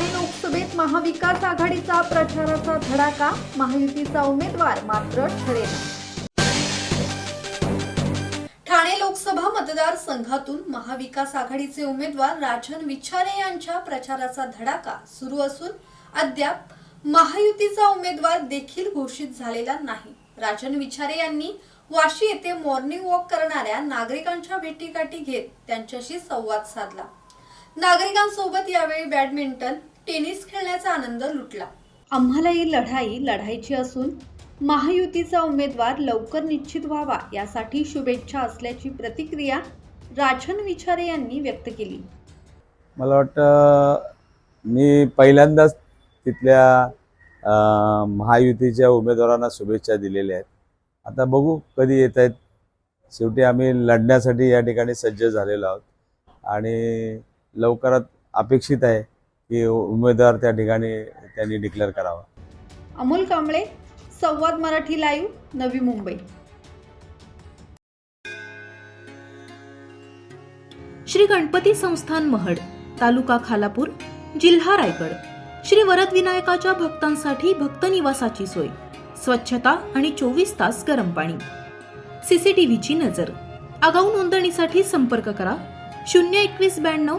महाविकास आघाडीचा प्रचाराचा धडाका महायुतीचा उमेदवार मात्र ठरेल ठाणे लोकसभा मतदारसंघातून महाविकास आघाडीचे उमेदवार राजन विचारे यांच्या प्रचाराचा धडाका सुरू असून अद्याप महायुतीचा उमेदवार देखील घोषित झालेला नाही. राजन विचारे यांनी वाशी येथे मॉर्निंग वॉक करणाऱ्या नागरिकांच्या भेटीगाठी घेत त्यांच्याशी संवाद साधला. नागरिकांसोबत यावेळी बॅडमिंटन टेनिस खेळण्याचा आनंद लुटला. आम्हाला ही लढाई लढायची असून महायुतीचा उमेदवार लवकर निश्चित व्हावा यासाठी शुभेच्छा असल्याची प्रतिक्रिया राजन विचारे यांनी व्यक्त केली. मला वाटतं मी पहिल्यांदाच तिथल्या महायुतीच्या उमेदवारांना शुभेच्छा दिलेल्या आहेत. आता बघू कधी येत आहेत. शेवटी आम्ही लढण्यासाठी या ठिकाणी सज्ज झालेलो आहोत. आणि लवकरात अपेक्षित आहे की उमेदवार त्या ठिकाणी त्यांनी डिक्लेअर करावा. अमोल कांबळे संवाद मराठी लाईव्ह नवी मुंबई. श्री गणपती संस्थान महड तालुका खालापूर जिल्हा रायगड. श्री वरद विनायकाच्या भक्तांसाठी भक्त निवासाची सोय स्वच्छता आणि चोवीस तास गरम पाणी. सीसीटीव्हीची नजर. आगाऊ नोंदणीसाठी संपर्क करा शून्य एकवीस ब्याण्णव